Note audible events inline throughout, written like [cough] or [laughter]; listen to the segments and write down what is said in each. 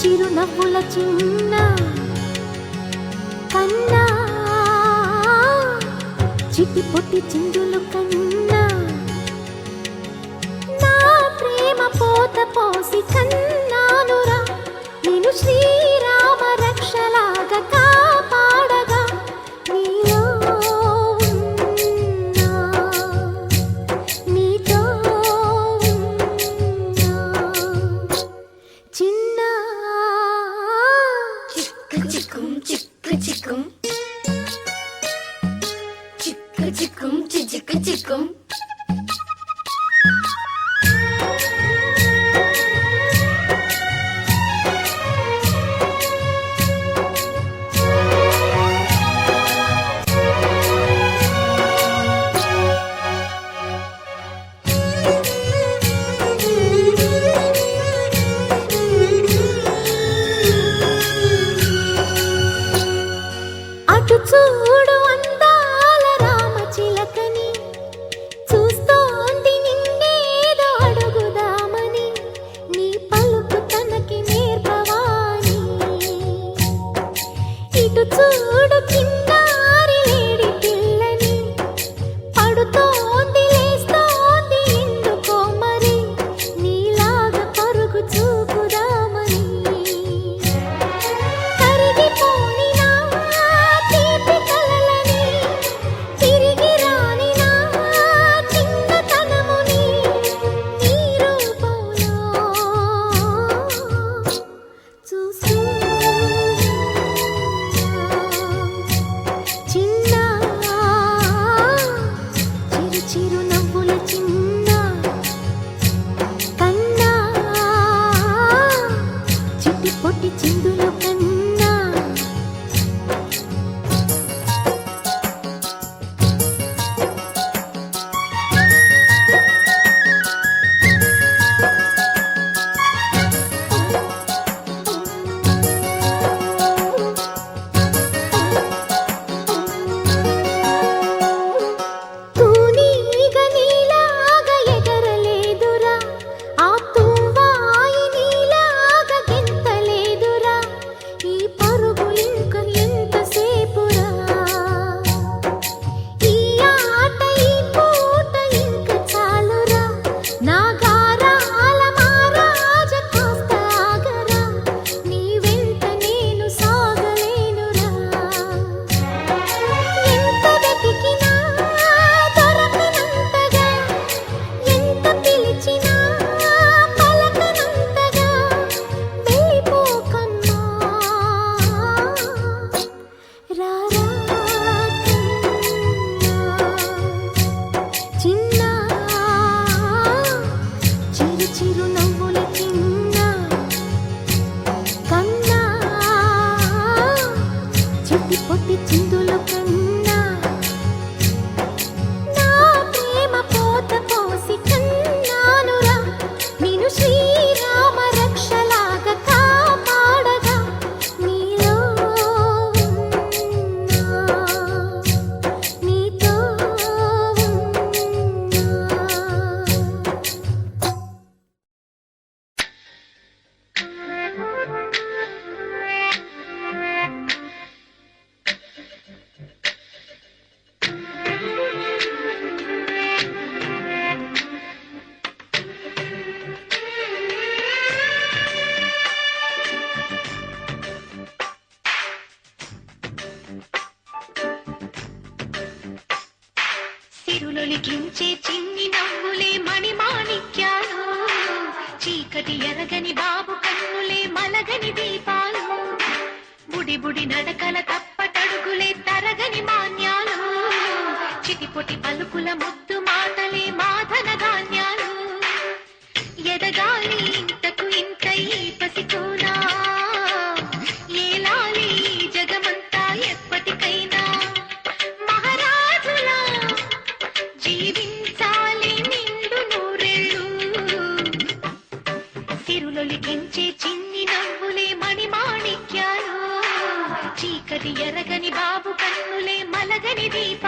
చిరునవ్వుల చిన్న కన్నా చిటి పొట్టి చిందులు కన్నా నా ప్రేమ పోత పోసి కన్నా. చిరులొలికించే చిన్ని నవ్వులే మణి మాణిక్యాలు చీకటి ఎరగని బాబు కన్నులే మలగని దీపాలు. బుడి బుడి నడకల తప్పటడుగులే తరగని మాన్యాలు. చిటిపొటి పలుకుల ముద్దు మాటలే మాధన గాన్యాలు ಗಗನಿ ದೀಪ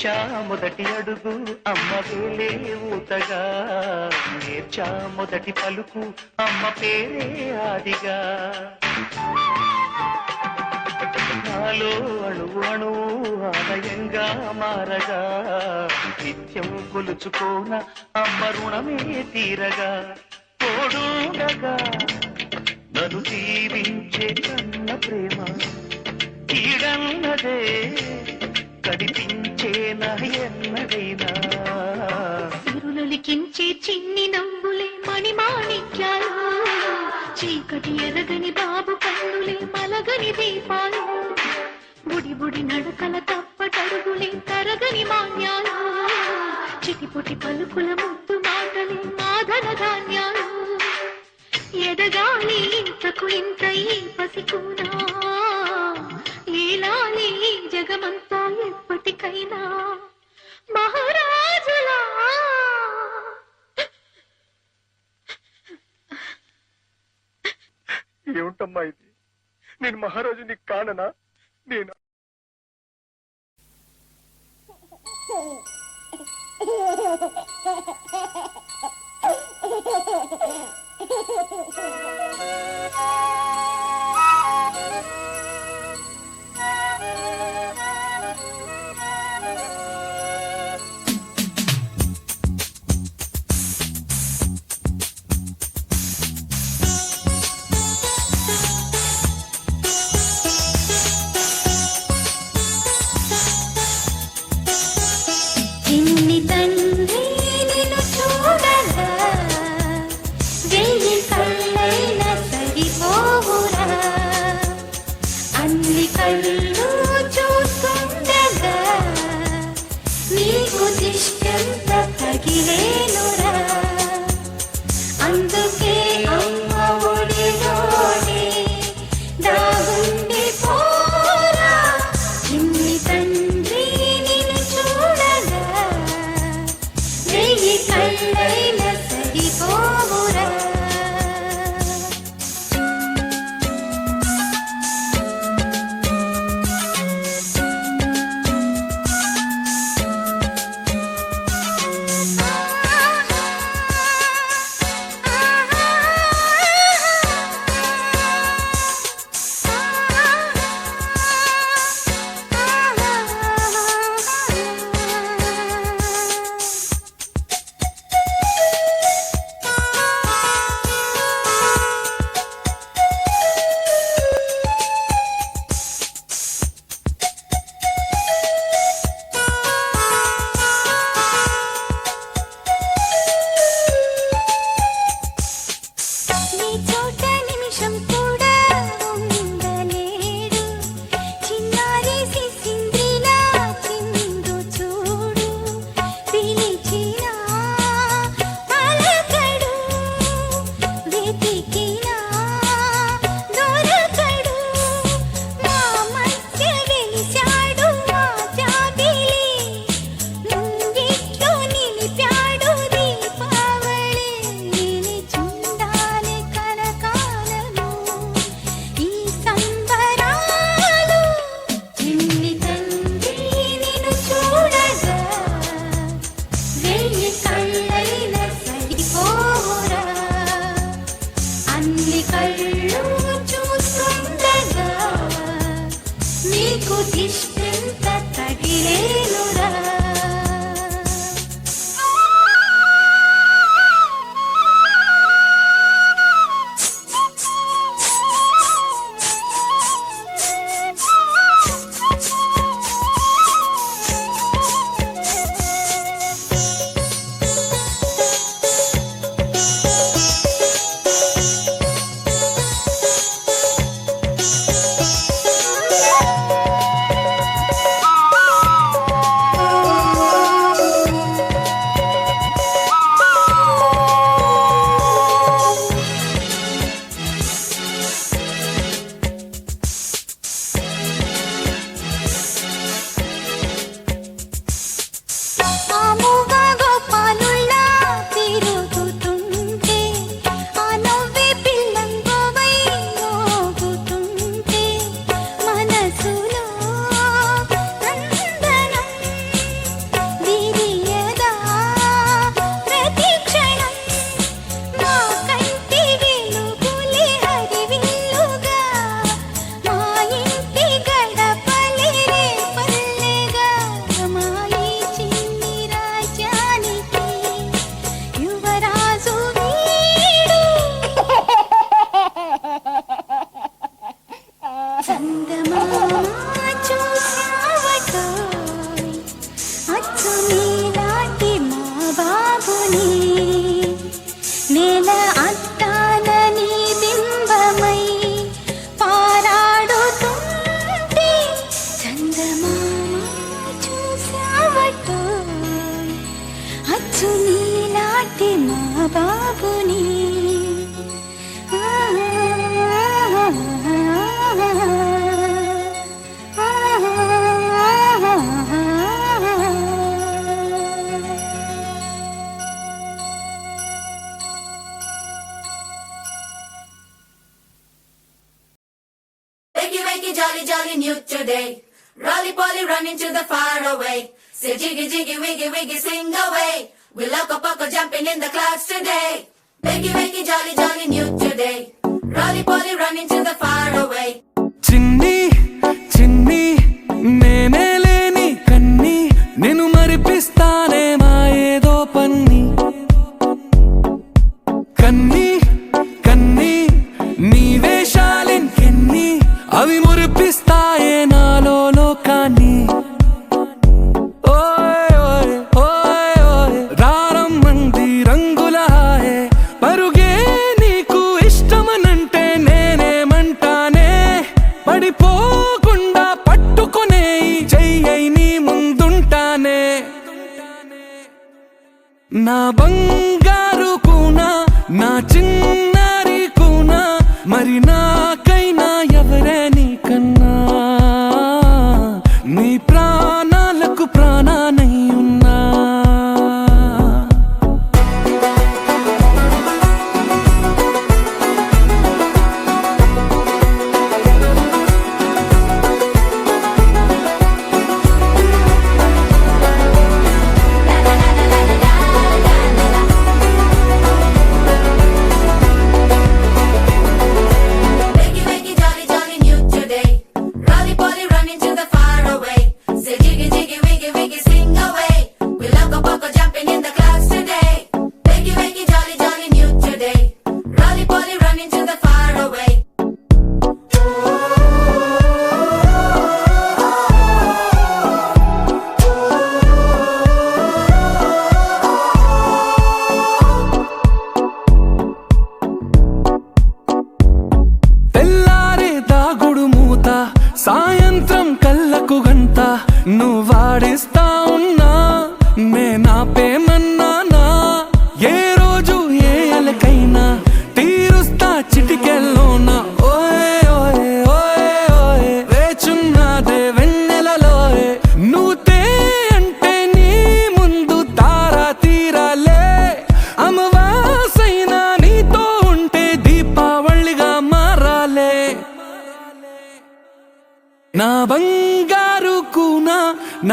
వేషా మొదటి అడుగు అమ్మ వేలే ఊతగా నేర్చా మొదటి పలుకు అమ్మ పేరే ఆదిగా. నాలో అణువు అణువు ఆలయంగా మారగా. నిత్యం కొలుచుకోన అమ్మ రుణమే తీరగా. తోడుండగా నన్ను దీవించే కన్న ప్రేమ కీడన్నదే కడిపించే ఎన్నడైనా సిరులొలికించే చిన్ని నవ్వులే మణిమాణిక్యాలు. చీకటి ఎరగని బాబు కన్నులే మలగని దీపాలు. బుడి బుడి నడకల తప్పటడుగులే తరగని మాన్యాలు. చిటిపుటి పలుకుల ముద్దు మాటలే మాధన ధాన్యాలు. ఎదగాలి ఇంతకు ఇంత ఈ పసికూనా? ఏలాలి జగ ఎప్పటికైనా మహారాజులా? ఏమిటమ్మా ఇది? నేను మహారాజుని కాననా? నేను చిన్ని [laughs] తండ్రి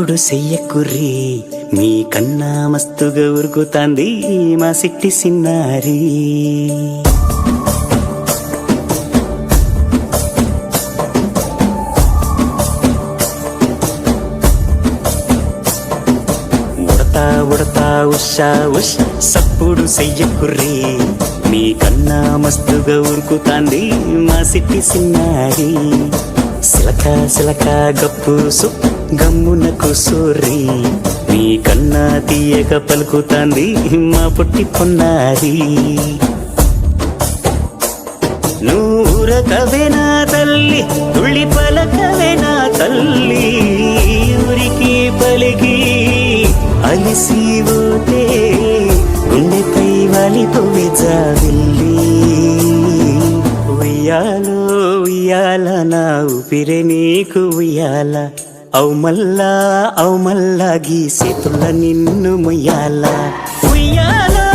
తప్పుడు చెయ్యకుర్రి మీ కన్నా మస్తుగా ఉరుకుతాంది మా సిట్టి సిన్నారి. ఉడతా ఉడతా ఉషా ఉష్ సప్పుడు చెయ్యకుర్రి మీ కన్నా మస్తుగా ఉరుకుతాంది మా సిట్టి సిన్నారి. సిలక సిలక గప్పు సుప్పు గమ్మునకు సోర్రి నీ కన్నా తీయక పలుకుతాంది మా పుట్టి పొన్నారి. నూరకవే నా తల్లి తుళ్ళి పలకవే నా తల్లి. ఊరికి పలికి అలిసి పోతే గుండెపై వాలిపోవే జాబిల్లి ఉయ్యాలో ఉయ్యాల నా ఊపిరి నీకు ఉయ్యాల. అవుమల్లా అవుమల్లా గీసేతుల నిన్ను ముయ్యాలా? ముయ్యాలా